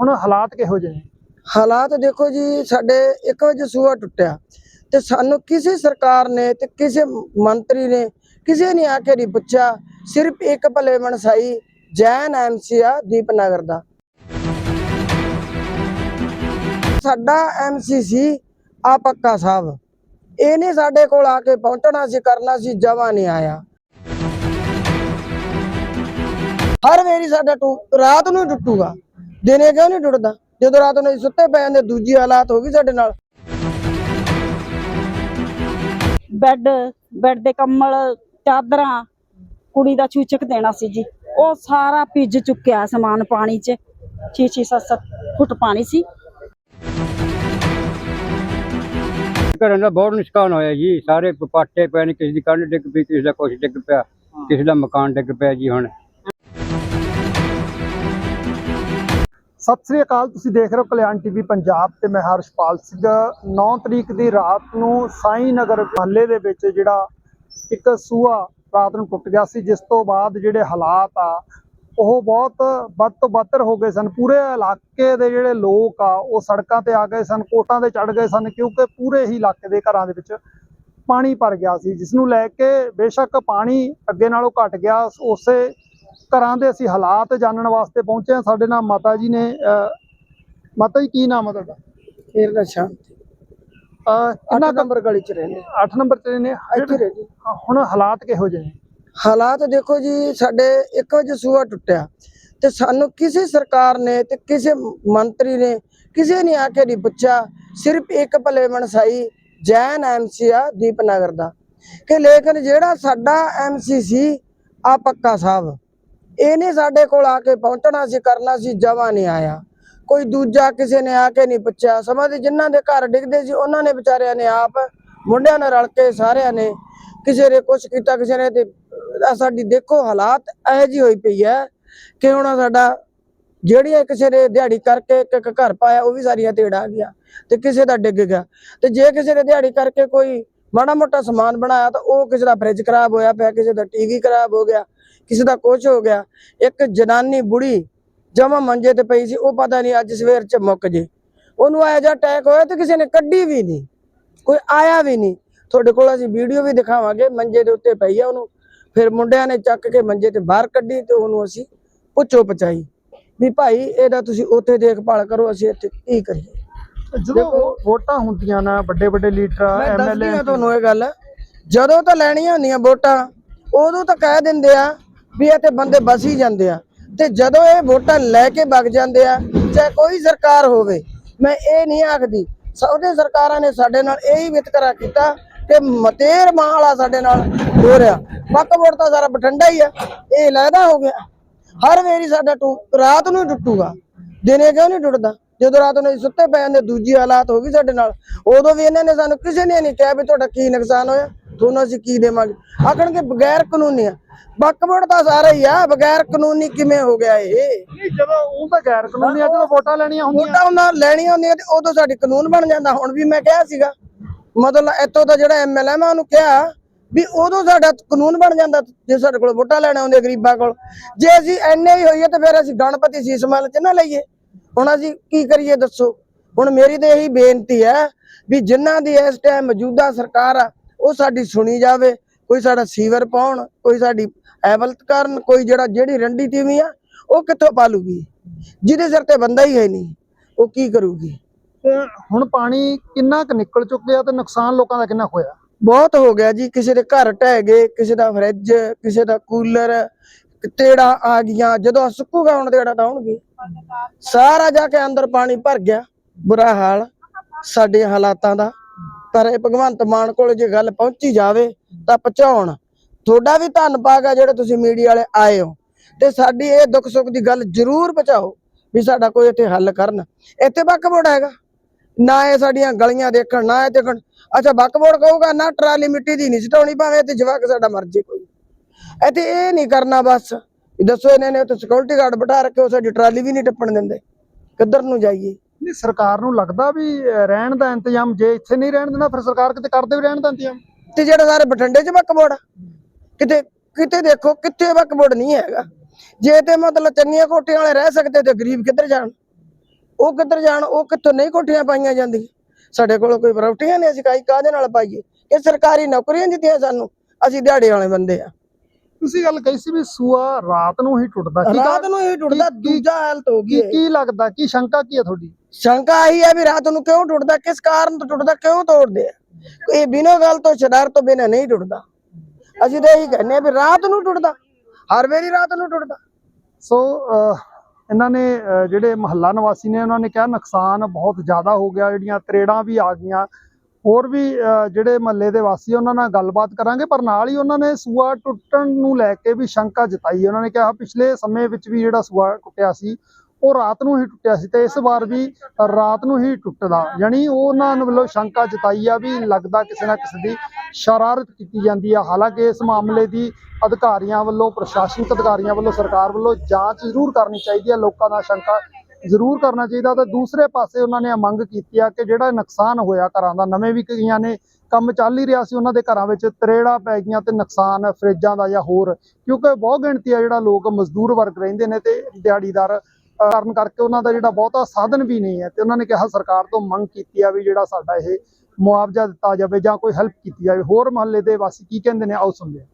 ਹੁਣ ਹਾਲਾਤ ਕਿਹੋ ਜਿਹੇ ਨੇ? ਹਾਲਾਤ ਦੇਖੋ ਜੀ, ਸਾਡੇ ਇੱਕ ਵਜੇ ਸੂਆ ਟੁੱਟਿਆ ਤੇ ਸਾਨੂੰ ਕਿਸੇ ਸਰਕਾਰ ਨੇ ਤੇ ਕਿਸੇ ਮੰਤਰੀ ਨੇ ਕਿਸੇ ਨੇ ਆ ਕੇ ਨਹੀਂ ਪੁੱਛਿਆ, ਸਿਰਫ ਇੱਕ ਭਲੇ ਮਨਸਾਈ ਜੈਨ ਐਮਸੀ ਆ ਦੀਪਨਗਰ ਦਾ। ਸਾਡਾ ਐਮਸੀ ਸੀ ਆ ਪੱਕਾ ਸਾਹਿਬ। ਇਹਨੇ ਸਾਡੇ ਕੋਲ ਆ ਕੇ ਪਹੁੰਚਣਾ ਸੀ, ਕਰਨਾ ਸੀ, ਜਮਾ ਨਹੀਂ ਆਇਆ। ਹਰ ਵੇਰੀ ਸਾਡਾ ਟੂ- ਰਾਤ ਨੂੰ ਟੁੱਟੂਗਾ। ਦਿਨੇ ਕਿਉਂ ਨਹੀਂ ਟੁੱਟਦਾ? ਜਦੋਂ ਰਾਤ ਨੂੰ ਸੁੱਤੇ ਪਏ ਜਾਂਦੇ ਦੂਜੀ ਹਾਲਾਤ ਹੋ ਗਈ ਸਾਡੇ ਨਾਲ। ਬੈੱਡ ਬੈੱਡ ਦੇ ਕੰਬਲ ਚਾਦਰਾਂ ਕੁੜੀ ਦਾ ਚੂਚਕ ਦੇਣਾ ਸੀ ਜੀ। ਉਹ ਸਾਰਾ ਭਿੱਜ ਚੁੱਕਿਆ ਸਮਾਨ ਪਾਣੀ 'ਚ। 6-6 7-7 ਫੁੱਟ ਪਾਣੀ ਸੀ। ਘਰਾਂ ਦਾ ਬਹੁਤ ਨੁਕਸਾਨ ਹੋਇਆ ਜੀ। ਸਾਰੇ ਪਾਟੇ ਪਏ ਨੇ ਕਿਸੇ ਦੀ ਕੰਧ ਡਿੱਗ ਪਈ ਕਿਸੇ ਦਾ ਕੁਛ ਡਿੱਗ ਪਿਆ ਕਿਸੇ ਦਾ ਮਕਾਨ ਡਿੱਗ ਪਿਆ ਜੀ ਹੁਣ। ਸਤਿ ਸ੍ਰੀ ਅਕਾਲ, ਤੁਸੀਂ ਦੇਖ ਰਹੇ ਹੋ ਕਲਿਆਣ ਟੀਵੀ ਪੰਜਾਬ ਤੇ ਮੈਂ ਹਰਸ਼ਪਾਲ ਸਿੰਘ। 9 ਤਰੀਕ ਦੀ ਰਾਤ ਨੂੰ ਸਾਈ ਨਗਰ ਮਹੱਲੇ ਦੇ ਵਿੱਚ ਜਿਹੜਾ ਇੱਕ ਸੂਆ ਰਾਤ ਨੂੰ ਟੁੱਟ ਗਿਆ ਸੀ, ਜਿਸ ਤੋਂ ਬਾਅਦ ਜਿਹੜੇ ਹਾਲਾਤ ਆ, ਉਹ ਬਹੁਤ ਵੱਧ ਤੋਂ ਬੱਤਰ ਹੋ ਗਏ ਸਨ। ਪੂਰੇ ਇਲਾਕੇ ਦੇ ਜਿਹੜੇ ਲੋਕ ਆ, ਉਹ ਸੜਕਾਂ ਤੇ ਆ ਗਏ ਸਨ, ਕੋਟਾਂ ਤੇ ਚੜ ਗਏ ਸਨ, ਕਿਉਂਕਿ ਪੂਰੇ ਹੀ ਇਲਾਕੇ ਦੇ ਘਰਾਂ ਦੇ ਵਿੱਚ ਪਾਣੀ ਭਰ ਗਿਆ ਸੀ, ਜਿਸ ਨੂੰ ਲੈ ਕੇ ਬੇਸ਼ੱਕ ਪਾਣੀ ਅੱਗੇ ਨਾਲੋਂ ਘਟ ਗਿਆ। ਉਸੇ ਘਰਾਂ ਦੇ ਅਸੀਂ ਹਾਲਾਤ ਜਾਣਨ ਵਾਸਤੇ ਪਹੁੰਚੇ ਹਾਂ। ਸਾਡੇ ਨਾਲ ਮਾਤਾ ਜੀ ਨੇ ਮਾਤਾ ਜੀ ਕੀ ਨਾਮ ਹੈ ਤੁਹਾਡਾ? ਫੇਰ ਨਸ਼ਾ ਅਹ, ਕਿੰਨਾ 8 ਨੰਬਰ ਗਲੀ ਚ ਰਹਿੰਦੇ 8 ਨੰਬਰ ਤੇ ਨੇ ਇੱਥੇ ਰਹਿ ਜੀ ਹੁਣ ਹਾਲਾਤ ਕਿਹੋ ਜਿਹੇ ਨੇ? ਹਾਲਾਤ ਦੇਖੋ ਜੀ ਸਾਡੇ 1 ਵਜੇ ਸੂਆ ਟੁੱਟਿਆ ਤੇ ਸਾਨੂੰ ਕਿਸੇ ਸਰਕਾਰ ਨੇ ਤੇ ਕਿਸੇ ਮੰਤਰੀ ਨੇ ਕਿਸੇ ਨੇ ਆ ਕੇ ਨਹੀਂ ਪੁੱਛਿਆ। ਸਿਰਫ ਇੱਕ ਭਲੇ ਮਨਸਾਈ ਜੈਨ ਐਮਸੀ ਆ ਦੀਪਨਗਰ ਦਾ ਕਿ ਲੇਕਿਨ ਜਿਹੜਾ ਸਾਡਾ ਐਮਸੀ ਸੀ ਆ ਪੱਕਾ ਸਾਹਿਬ ਇਹਨੇ ਸਾਡੇ ਕੋਲ ਆ ਕੇ ਪਹੁੰਚਣਾ ਸੀ, ਕਰਨਾ ਸੀ, ਜਮਾ ਨਹੀਂ ਆਇਆ। ਕੋਈ ਦੂਜਾ ਕਿਸੇ ਨੇ ਆ ਕੇ ਨਹੀਂ ਪੁੱਛਿਆ। ਸਮਾਂ ਦੇ ਜਿਨ੍ਹਾਂ ਦੇ ਘਰ ਡਿੱਗਦੇ ਸੀ, ਉਹਨਾਂ ਨੇ ਵਿਚਾਰਿਆਂ ਨੇ ਆਪ, ਮੁੰਡਿਆਂ ਨਾਲ ਰਲ ਕੇ ਸਾਰਿਆਂ ਨੇ ਕਿਸੇ ਨੇ ਕੁਛ ਕੀਤਾ, ਕਿਸੇ ਨੇ ਤੇ ਸਾਡੀ ਦੇਖੋ ਹਾਲਾਤ ਇਹੋ ਜੀ ਹੋਈ ਪਈ ਹੈ ਕਿ ਹੁਣ ਸਾਡਾ ਜਿਹੜੀਆਂ ਕਿਸੇ ਨੇ ਦਿਹਾੜੀ ਕਰਕੇ ਇੱਕ ਇੱਕ ਘਰ ਪਾਇਆ, ਉਹ ਵੀ ਸਾਰੀਆਂ ਤੇੜ ਆ ਗਿਆ ਤੇ ਕਿਸੇ ਦਾ ਡਿੱਗ ਗਿਆ। ਤੇ ਜੇ ਕਿਸੇ ਨੇ ਦਿਹਾੜੀ ਕਰਕੇ ਕੋਈ ਮਾੜਾ ਮੋਟਾ ਸਮਾਨ ਬਣਾਇਆ, ਤਾਂ ਉਹ ਕਿਸੇ ਦਾ ਫ੍ਰਿਜ ਖਰਾਬ ਹੋਇਆ ਪਿਆ, ਕਿਸੇ ਦਾ ਟੀਵੀ ਖਰਾਬ ਹੋ ਗਿਆ ਕਿਸੇ ਦਾ ਕੁਛ ਹੋ ਗਿਆ ਇੱਕ ਜਨਾਨੀ ਬੁੜੀ ਜਮਾ ਮੰਜੇ ਤੇ ਪਈ ਸੀ ਉਹ ਪਤਾ ਨਹੀਂ ਅੱਜ ਸਵੇਰ ਚ ਮੁੱਕ ਜੇ। ਉਹਨੂੰ ਆਇਆ ਜਾਂ ਅਟੈਕ ਹੋਇਆ ਤੇ ਕਿਸੇ ਨੇ ਕੱਢੀ ਵੀ ਨਹੀਂ ਕੋਈ ਆਇਆ ਵੀ ਨਹੀਂ। ਤੁਹਾਡੇ ਕੋਲ ਅਸੀਂ ਵੀਡੀਓ ਵੀ ਦਿਖਾਵਾਂਗੇ ਮੰਜੇ ਦੇ ਉੱਤੇ ਪਈ ਆ ਉਹਨੂੰ। ਫਿਰ ਮੁੰਡਿਆਂ ਨੇ ਚੱਕ ਕੇ ਮੰਜੇ ਤੇ ਬਾਹਰ ਕੱਢੀ ਤੇ ਉਹਨੂੰ ਅਸੀਂ ਪੁੱਛੋ ਪਚਾਈ ਵੀ ਭਾਈ ਇਹਦਾ ਤੁਸੀਂ ਉੱਥੇ ਦੇਖਭਾਲ ਕਰੋ ਅਸੀਂ ਇੱਥੇ ਕੀ ਕਰੀਏ? ਜਦੋਂ ਵੋਟਾਂ ਹੁੰਦੀਆਂ ਨਾ ਵੱਡੇ ਵੱਡੇ ਲੀਡਰ ਐਮਐਲਏ ਤੁਹਾਨੂੰ ਇਹ ਗੱਲ ਜਦੋਂ ਤਾਂ ਲੈਣੀਆਂ ਹੁੰਦੀਆਂ ਵੋਟਾਂ ਉਦੋਂ ਤਾਂ ਕਹਿ ਦਿੰਦੇ ਆ ਵੀ ਇੱਥੇ ਬੰਦੇ ਬਸ ਹੀ ਜਾਂਦੇ ਆ। ਤੇ ਜਦੋਂ ਇਹ ਵੋਟਾਂ ਲੈ ਕੇ ਵਗ ਜਾਂਦੇ ਆ, ਚਾਹੇ ਕੋਈ ਸਰਕਾਰ ਹੋਵੇ, ਮੈਂ ਇਹ ਨਹੀਂ ਆਖਦੀ ਸੌਦੇ ਸਰਕਾਰਾਂ ਨੇ ਸਾਡੇ ਨਾਲ ਇਹੀ ਵਿਤਕਰਾ ਕੀਤਾ ਕਿ ਮਤੇਰ ਮਾਂ ਸਾਡੇ ਨਾਲ ਹੋ ਰਿਹਾ। ਪੱਕ ਵੋਟ ਤਾਂ ਸਾਰਾ ਬਠੰਡਾ ਹੀ ਆ। ਇਹ ਲੈਦਾ ਹੋ ਗਿਆ। ਹਰ ਵੇਰੀ ਸਾਡਾ ਟੂ, ਰਾਤ ਨੂੰ ਹੀ ਟੁੱਟੂਗਾ। ਦਿਨੇ ਕਿਉਂ ਨਹੀਂ ਟੁੱਟਦਾ? ਜਦੋਂ ਰਾਤ ਨੂੰ ਸੁੱਤੇ ਪੈ ਜਾਂਦੇ ਦੂਜੀ ਹਾਲਾਤ ਹੋ ਗਈ ਸਾਡੇ ਨਾਲ। ਉਦੋਂ ਵੀ ਇਹਨਾਂ ਨੇ ਸਾਨੂੰ ਕਿਸੇ ਨੇ ਨਹੀਂ ਕਿਹਾ ਵੀ ਤੁਹਾਡਾ ਕੀ ਨੁਕਸਾਨ ਹੋਇਆ। ਤੁਹਾਨੂੰ ਅਸੀਂ ਕੀ ਦੇਵਾਂਗੇ? ਆਖਣਗੇ ਬਗੈਰ ਕਾਨੂੰਨੀ ਆ। ਬੱਕਬੜ ਤਾਂ ਸਾਰਾ ਹੀ ਆ ਬਗੈਰ ਕਾਨੂੰਨੀ ਕਿਵੇਂ ਹੋ ਗਿਆ ਇਹ? ਨਹੀਂ ਜਦੋਂ ਉਹ ਤਾਂ ਗੈਰ ਕਾਨੂੰਨੀ ਆ ਜਦੋਂ ਵੋਟਾਂ ਲੈਣੀਆਂ ਹੁੰਦੀਆਂ। ਵੋਟਾਂ ਉਹਨਾਂ ਲੈਣੀਆਂ ਹੁੰਦੀਆਂ ਤੇ ਉਦੋਂ ਸਾਡੀ ਕਾਨੂੰਨ ਬਣ ਜਾਂਦਾ। ਹੁਣ ਵੀ ਮੈਂ ਕਿਹਾ ਸੀਗਾ ਮਤਲਬ ਇੱਥੋਂ ਦਾ ਜਿਹੜਾ ਐਮਐਲਏ ਮੈਂ ਉਹਨੂੰ ਕਿਹਾ ਵੀ ਉਦੋਂ ਸਾਡਾ ਕਾਨੂੰਨ ਬਣ ਜਾਂਦਾ ਜੇ ਸਾਡੇ ਕੋਲ ਵੋਟਾਂ ਲੈਣ ਆਉਂਦੇ ਗਰੀਬਾਂ ਕੋਲ। ਜੇ ਅਸੀਂ ਐਨੇ ਹੀ ਹੋਈਏ ਤੇ ਫਿਰ ਅਸੀਂ ਗਣਪਤੀ ਸੀਸ ਮਹਿਲ ਚ ਨਾ ਲਈਏ। ਹੁਣ ਅਸੀਂ ਕੀ ਕਰੀਏ ਦੱਸੋ? ਹੁਣ ਮੇਰੀ ਤੇ ਇਹੀ ਬੇਨਤੀ ਹੈ ਵੀ ਜਿਨ੍ਹਾਂ ਦੀ ਇਸ ਟਾਈਮ ਮੌਜੂਦਾ ਸਰਕਾਰ ਆ ਉਹ ਸਾਡੀ ਸੁਣੀ ਜਾਵੇ ਕੋਈ ਸਾਡਾ ਸੀਵਰ ਪਾਉਣ ਕੋਈ ਸਾਡੀ ਐਵਲਤ ਕਰਨ ਕੋਈ ਜਿਹੜਾ ਜਿਹੜੀ ਰੰਡੀ ਤੀਵੀਂ ਆ ਉਹ ਕਿੱਥੋਂ ਪਾਲੂਗੀ? ਜਿਹਦੇ ਸਿਰ ਤੇ ਬੰਦਾ ਹੀ ਹੈ ਨਹੀਂ ਉਹ ਕੀ ਕਰੂਗੀ? ਹੁਣ ਪਾਣੀ ਕਿੰਨਾ ਕੁ ਨਿਕਲ ਚੁੱਕਿਆ ਤੇ ਨੁਕਸਾਨ ਲੋਕਾਂ ਦਾ ਕਿੰਨਾ ਹੋਇਆ? ਬਹੁਤ ਹੋ ਗਿਆ ਜੀ ਕਿਸੇ ਦੇ ਘਰ ਢਹਿ ਗਏ ਕਿਸੇ ਦਾ ਫਰਿੱਜ ਕਿਸੇ ਦਾ ਕੂਲਰ ਤੇੜਾ ਆ ਗਈਆਂ ਜਦੋਂ ਸੁੱਕੂਗਾ ਹੁਣ ਤੇੜਾ ਤਾਂ ਆਉਣਗੇ। ਸਾਰਾ ਜਾ ਕੇ ਅੰਦਰ ਪਾਣੀ ਭਰ ਗਿਆ ਬੁਰਾ ਹਾਲ ਸਾਡੇ ਹਾਲਾਤਾਂ ਦਾ। ਪਰ ਇਹ ਭਗਵੰਤ ਮਾਨ ਕੋਲ ਜੇ ਗੱਲ ਪਹੁੰਚੀ ਜਾਵੇ ਤਾਂ ਪਹੁੰਚਾਉਣ। ਤੁਹਾਡਾ ਵੀ ਧੰਨਵਾਦ ਆ ਜਿਹੜੇ ਤੁਸੀਂ ਮੀਡੀਆ ਵਾਲੇ ਆਏ ਹੋ। ਤੇ ਸਾਡੀ ਇਹ ਦੁੱਖ ਸੁੱਖ ਦੀ ਗੱਲ ਜ਼ਰੂਰ ਪਹੁੰਚਾਓ ਵੀ ਸਾਡਾ ਕੋਈ ਇੱਥੇ ਹੱਲ ਕਰਨ। ਇੱਥੇ ਬੱਕਬੋੜ ਹੈਗਾ। ਨਾ ਇਹ ਸਾਡੀਆਂ ਗਲੀਆਂ ਦੇਖਣ, ਨਾ ਇਹ ਦੇਖਣ। ਅੱਛਾ ਬੱਕਬੋੜ ਕਹੂਗਾ ਨਾ ਟਰਾਲੀ ਮਿੱਟੀ ਦੀ ਨਹੀਂ ਸਟਾਉਣੀ ਭਾਵੇਂ ਤੇ ਜਵਾਕ ਸਾਡਾ ਮਰਜ਼ੀ ਕੋਈ। ਇੱਥੇ ਇਹ ਨਹੀਂ ਕਰਨਾ ਬਸ। ਦੱਸੋ ਇਹਨਾਂ ਨੇ ਉੱਥੇ ਸਿਕਿਉਰਿਟੀ ਗਾਰਡ ਬਿਠਾ ਰੱਖੇ ਉਹ ਸਾਡੀ ਟਰਾਲੀ ਵੀ ਨਹੀਂ ਟੱਪਣ ਦਿੰਦੇ। ਕਿੱਧਰ ਨੂੰ ਜਾਈਏ? ਨਹੀਂ ਸਰਕਾਰ ਨੂੰ ਲੱਗਦਾ ਵੀ ਰਹਿਣ ਦਾ ਇੰਤਜ਼ਾਮ ਜੇ ਇੱਥੇ ਨਹੀਂ ਰਹਿਣ ਦੇਣਾ ਫਿਰ ਸਰਕਾਰ ਕਿਤੇ ਕਰਦੇ ਵੀ ਰਹਿਣ ਦਾ ਇੰਤਜ਼ਾਮ? ਤੇ ਜਿਹੜਾ ਸਾਰੇ ਬਠਿੰਡੇ 'ਚ ਬੱਕਬੋੜ ਆ, ਕਿਤੇ ਕਿਤੇ ਦੇਖੋ ਕਿੱਥੇ ਬੱਕਬੋੜ ਨਹੀਂ ਹੈਗਾ। ਜੇ ਤੇ ਮਤਲਬ ਚੰਗੀਆਂ ਕੋਠੀਆਂ ਵਾਲੇ ਰਹਿ ਸਕਦੇ ਤੇ ਗਰੀਬ ਕਿੱਧਰ ਜਾਣ? ਉਹ ਕਿੱਧਰ ਜਾਣ? ਉਹ ਕਿੱਥੋਂ ਨਹੀਂ ਕੋਠੀਆਂ ਪਾਈਆਂ ਜਾਂਦੀਆਂ? ਸਾਡੇ ਕੋਲ ਕੋਈ ਪ੍ਰਾਪਰਟੀਆਂ ਨਹੀਂ ਅਸੀਂ ਕਾਈ ਕਾਹਦੇ ਨਾਲ ਪਾਈਏ? ਇਹ ਸਰਕਾਰੀ ਨੌਕਰੀਆਂ ਦਿੱਤੀਆਂ ਸਾਨੂੰ ਅਸੀਂ ਦਿਹਾੜੇ ਵਾਲੇ ਬੰਦੇ ਆ। ਤੁਸੀਂ ਗੱਲ ਕਹੀ ਸੀ ਵੀ ਸੂਆ ਰਾਤ ਨੂੰ ਹੀ ਟੁੱਟਦਾ। ਕੀ ਰਾਤ ਨੂੰ ਹੀ ਟੁੱਟਦਾ ਦੂਜਾ ਹਾਲਤ ਹੋ ਗਈ ਕੀ ਲੱਗਦਾ? ਕੀ ਸ਼ੰਕਾ ਕੀ ਹੈ ਤੁਹਾਡੀ? ਸ਼ੰਕਾ ਆਹੀ ਹੈ ਵੀ ਰਾਤ ਨੂੰ ਕਿਉਂ ਟੁੱਟਦਾ? ਕਿਸ ਕਾਰਨ ਤੋਂ ਟੁੱਟਦਾ? ਕਿਉਂ ਤੋੜਦੇ ਆ? ਇਹ ਬਿਨੋ ਗੱਲ ਤੋਂ ਸ਼ਰਾਰ ਤੋਂ ਬਿਨਾਂ ਨਹੀਂ ਟੁੱਟਦਾ। ਅਸੀਂ ਤਾਂ ਇਹੀ ਕਹਿੰਦੇ ਆ ਵੀ ਰਾਤ ਨੂੰ ਟੁੱਟਦਾ। ਹਰ ਵੇਰੀ ਰਾਤ ਨੂੰ ਟੁੱਟਦਾ। ਸੋ ਇਹਨਾਂ ਨੇ ਜਿਹੜੇ ਮਹੱਲਾ ਨਿਵਾਸੀ ਨੇ ਉਹਨਾਂ ਨੇ ਕਿਹਾ ਨੁਕਸਾਨ ਬਹੁਤ ਜ਼ਿਆਦਾ ਹੋ ਗਿਆ। ਜਿਹੜੀਆਂ ਤਰੇੜਾਂ ਵੀ ਆ ਗਈਆਂ ਹੋਰ ਵੀ ਜਿਹੜੇ ਮਹੱਲੇ ਦੇ ਵਾਸੀ ਉਹਨਾਂ ਨਾਲ ਗੱਲਬਾਤ ਕਰਾਂਗੇ, ਪਰ ਨਾਲ ਹੀ ਉਹਨਾਂ ਨੇ ਸੂਆ ਟੁੱਟਣ ਨੂੰ ਲੈ ਕੇ ਵੀ ਸ਼ੰਕਾ ਜਤਾਈ ਉਹਨਾਂ ਨੇ ਕਿਹਾ, ਪਿਛਲੇ ਸਮੇਂ ਵਿੱਚ ਵੀ ਜਿਹੜਾ ਸੂਆ ਟੁੱਟਿਆ ਸੀ, ਉਹ ਰਾਤ ਨੂੰ ਹੀ ਟੁੱਟਿਆ ਸੀ ਤੇ ਇਸ ਵਾਰ ਵੀ ਰਾਤ ਨੂੰ ਹੀ ਟੁੱਟਦਾ। ਯਾਨੀ ਉਹਨਾਂ ਨੂੰ ਵੱਲੋਂ ਸ਼ੰਕਾ ਜਤਾਈ ਆ ਵੀ ਲੱਗਦਾ ਕਿਸੇ ਨਾ ਕਿਸੇ ਦੀ ਸ਼ਰਾਰਤ ਕੀਤੀ ਜਾਂਦੀ ਆ। ਹਾਲਾਂਕਿ ਇਸ ਮਾਮਲੇ ਦੀ ਅਧਿਕਾਰੀਆਂ ਵੱਲੋਂ, ਪ੍ਰਸ਼ਾਸਨਿਕ ਅਧਿਕਾਰੀਆਂ ਵੱਲੋਂ, ਸਰਕਾਰ ਵੱਲੋਂ ਜਾਂਚ ਜ਼ਰੂਰ ਕਰਨੀ ਚਾਹੀਦੀ ਹੈ ਲੋਕਾਂ ਦਾ ਸ਼ੰਕਾ ਜ਼ਰੂਰ ਕਰਨਾ ਚਾਹੀਦਾ ਤੇ ਦੂਸਰੇ ਪਾਸੇ ਉਹਨਾਂ ਨੇ ਮੰਗ ਕੀਤੀ ਆ ਕਿ ਜਿਹੜਾ ਨੁਕਸਾਨ ਹੋਇਆ ਘਰਾਂ ਦਾ ਨਵੇਂ ਵੀ ਕਈਆਂ ਨੇ ਕੰਮ ਚੱਲ ਹੀ ਰਿਹਾ ਸੀ ਉਹਨਾਂ ਦੇ ਘਰਾਂ ਵਿੱਚ ਤਰੇੜਾ ਪੈ ਗਈਆਂ ਤੇ ਨੁਕਸਾਨ ਫਰਿੱਜਾਂ ਦਾ ਜਾਂ ਹੋਰ ਕਿਉਂਕਿ ਬਹੁਤ ਗਿਣਤੀ ਆ ਜਿਹੜਾ ਲੋਕ ਮਜ਼ਦੂਰ ਵਰਗ ਰਹਿੰਦੇ ਨੇ ਤੇ ਦਿਹਾੜੀਦਾਰ ਕਾਰਨ ਕਰਕੇ ਉਹਨਾਂ ਦਾ ਜਿਹੜਾ ਬਹੁਤਾ ਸਾਧਨ ਵੀ ਨਹੀਂ ਹੈ ਤੇ ਉਹਨਾਂ ਨੇ ਕਿਹਾ ਸਰਕਾਰ ਤੋਂ ਮੰਗ ਕੀਤੀ ਆ ਵੀ ਜਿਹੜਾ ਸਾਡਾ ਇਹ ਮੁਆਵਜ਼ਾ ਦਿੱਤਾ ਜਾਵੇ ਜਾਂ ਕੋਈ ਹੈਲਪ ਕੀਤੀ ਜਾਵੇ। ਹੋਰ ਮਹੱਲੇ ਦੇ ਵਾਸੀ ਕੀ ਕਹਿੰਦੇ ਨੇ? ਆਓ ਸੁਣਦੇ ਹਾਂ।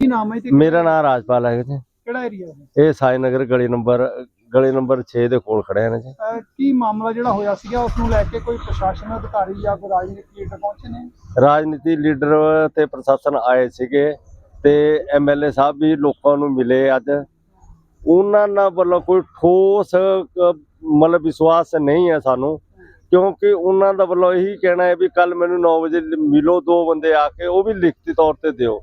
ਕੀ ਨਾਮ ਹੈ ਤੇ ਮੇਰਾ ਨਾਮ ਰਾਜਪਾਲ ਹੈ ਜੀ। ਕਿਹੜਾ ਏਰੀਆ ਹੈ? ਇਹ ਸਾਈ ਨਗਰ ਗਲੀ ਨੰਬਰ ਗਲੀ ਨੰਬਰ 6 ਦੇ ਕੋਲ ਖੜੇ ਹਾਂ ਜੀ। ਅਹ ਕੀ ਮਾਮਲਾ ਜਿਹੜਾ ਹੋਇਆ ਸੀਗਾ ਉਸ ਨੂੰ ਲੈ ਕੇ ਕੋਈ ਪ੍ਰਸ਼ਾਸਨ ਅਧਿਕਾਰੀ ਜਾਂ ਕੋਈ ਰਾਜਨੀਤਿਕ ਲੀਡਰ ਪਹੁੰਚੇ ਨੇ? ਰਾਜਨੀਤੀ ਲੀਡਰ ਤੇ ਪ੍ਰਸ਼ਾਸਨ ਆਏ ਸੀਗੇ ਤੇ ਐਮਐਲਏ ਸਾਹਿਬ ਵੀ ਲੋਕਾਂ ਨੂੰ ਮਿਲੇ ਅੱਜ। ਉਹਨਾਂ ਨਾਲ ਵੱਲੋਂ ਕੋਈ ਠੋਸ ਅਹ, ਮਤਲਬ ਵਿਸ਼ਵਾਸ ਨਹੀਂ ਹੈ ਸਾਨੂੰ ਕਿਉਂਕਿ ਉਹਨਾਂ ਦਾ ਵੱਲੋਂ ਇਹੀ ਕਹਿਣਾ ਹੈ ਵੀ ਕੱਲ ਮੈਨੂੰ 9 ਵਜੇ ਮਿਲੋ ਦੋ ਬੰਦੇ ਆ ਕੇ ਉਹ ਵੀ ਲਿਖਤੀ ਤੌਰ ਤੇ ਦਿਓ।